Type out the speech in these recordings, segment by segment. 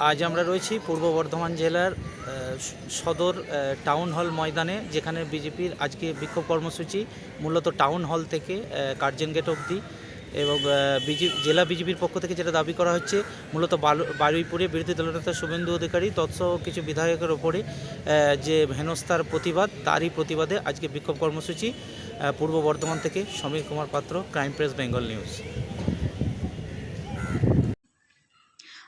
আজ আমরা রয়েছি পূর্ব বর্ধমান জেলার সদর টাউন হল ময়দানে, যেখানে বিজেপির আজকে বিক্ষোভ কর্মসূচি মূলত টাউন হল থেকে কার্জন গেট অবধি এবং বিজে, জেলা বিজেপির পক্ষ থেকে যেটা দাবি করা হচ্ছে, মূলত বারুইপুরে বিরোধী দলনেতা শুভেন্দু অধিকারী, তৎসহ কিছু বিধায়কের ওপরে যে হেনস্থার প্রতিবাদ, তারই প্রতিবাদে আজকে বিক্ষোভ কর্মসূচি পূর্ব বর্ধমান থেকে সমীর কুমার পাত্র, ক্রাইম প্রেস, বেঙ্গল নিউজ।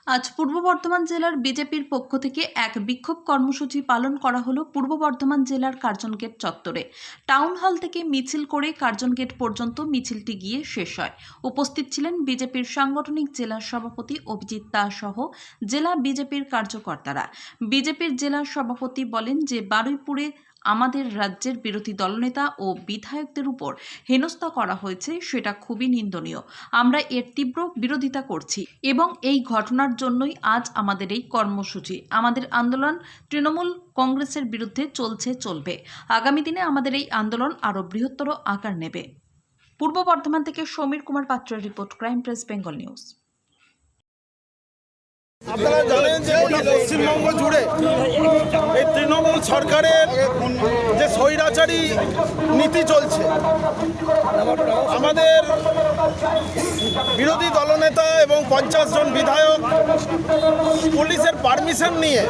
আজ পূর্ব বর্ধমান জেলার বিজেপির পক্ষ থেকে এক বিক্ষোভ কর্মসূচি পালন করা হলো পূর্ব বর্ধমান জেলার কার্জন গেট চত্বরে। টাউন হল থেকে মিছিল করে কার্জন গেট পর্যন্ত মিছিলটি গিয়ে শেষ হয়। উপস্থিত ছিলেন বিজেপির সাংগঠনিক জেলা সভাপতি অভিজিৎ দাস সহ জেলা বিজেপির কার্যকর্তারা। বিজেপির জেলা সভাপতি বলেন যে, বারুইপুরে আমাদের রাজ্যের বিরোধী দলনেতা ও বিধায়কদের উপর হেনস্থা করা হয়েছে সেটা খুবই নিন্দনীয়। আমরা এর তীব্র বিরোধিতা করছি এবং এই ঘটনার জন্যই আজ আমাদের এই কর্মসূচি। আমাদের আন্দোলন তৃণমূল কংগ্রেসের বিরুদ্ধে চলছে, চলবে। আগামী দিনে আমাদের এই আন্দোলন আরও বৃহত্তর আকার নেবে। পূর্ব বর্ধমান থেকে সমীর কুমার পাত্রের report, crime press, Bengal news. আপনারা জানেন যে পশ্চিমবঙ্গ জুড়ে এই তৃণমূল সরকারের যে স্বৈরাচারী নীতি চলছে, আমাদের বিরোধী দলনেতা এবং পঞ্চাশ জন বিধায়ক পুলিশের পারমিশন নিয়ে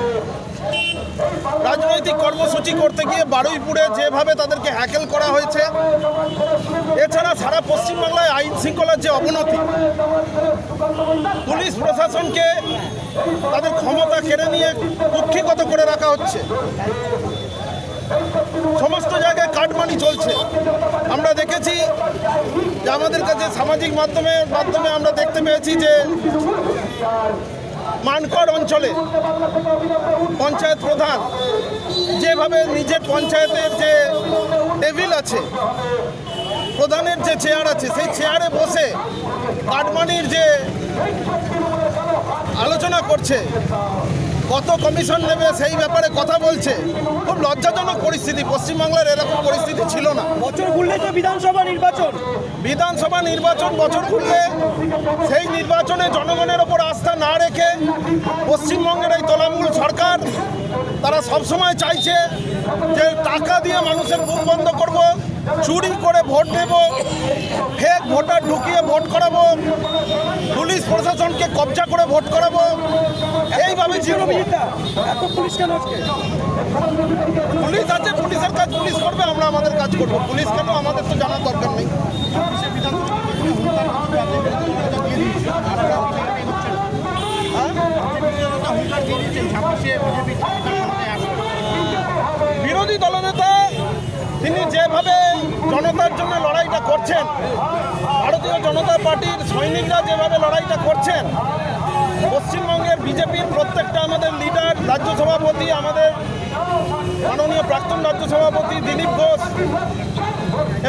রাজনৈতিক কর্মসূচি করতে গিয়ে বারুইপুরে যেভাবে তাদেরকে হ্যাকেল করা হয়েছে, এছাড়া সারা পশ্চিমবাংলায় আইন শৃঙ্খলার যে অবনতি, পুলিশ প্রশাসনকে তাদের ক্ষমতা কেড়ে নিয়ে কুক্ষিগত করে রাখা হচ্ছে। সমস্ত জায়গায় কাটমানি চলছে। আমরা দেখেছি যে আমাদের কাছে সামাজিক মাধ্যমে মাধ্যমে আমরা দেখতে পেয়েছি যে মানকড় অঞ্চলে পঞ্চায়েত প্রধান যেভাবে নিজের পঞ্চায়েতের যে টেবিল আছে, প্রধানের যে চেয়ার আছে, সেই চেয়ারে বসে কাটমানির যে করছে? কত কমিশন নেবে সেই ব্যাপারে কথা বলছে? খুব লজ্জাজনক পরিস্থিতি। পশ্চিমবাংলার এরকম পরিস্থিতি ছিল না। বছর ঘুরলে তো বিধানসভা নির্বাচন। বিধানসভা নির্বাচন বছর ঘুরলে সেই নির্বাচনে জনগণের ওপর আস্থা না রেখে পশ্চিমবঙ্গের এই তলামূল সরকার তারা সবসময় চাইছে যে টাকা দিয়ে মানুষের মুখ বন্ধ করব। চুরি করে ভোট দেব ফেক ভোটার ঢুকিয়ে ভোট করাবো পুলিশ প্রশাসনকে কবজা করে ভোট করাবো এইভাবে পুলিশ আছে পুলিশের কাজ পুলিশ করবে আমরা আমাদের কাজ করব। পুলিশ কেন? আমাদের তো জানার দরকার নেই। বিরোধী দলনেতা তিনি যেভাবে জনতার জন্য লড়াইটা করছেন, ভারতীয় জনতা পার্টির সৈনিকরা যেভাবে লড়াইটা করছেন, পশ্চিমবঙ্গের বিজেপির প্রত্যেকটা আমাদের লিডার, রাজ্য সভাপতি, আমাদের মাননীয় প্রাক্তন রাজ্য সভাপতি দিলীপ ঘোষ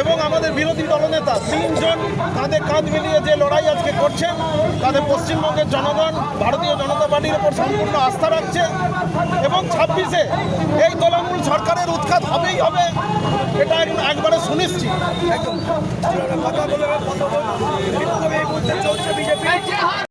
এবং আমাদের বিরোধী দলনেতা, তিনজন কাঁধে কাঁধ মিলিয়ে যে লড়াই আজকে করছেন, তাদের পশ্চিমবঙ্গের জনগণ জনতা পার্টির ওপর সম্পূর্ণ আস্থা রাখছে এবং ছাব্বিশে এই তৃণমূল সরকারের উৎখাত হবেই হবে, এটা এক- একবারে বলে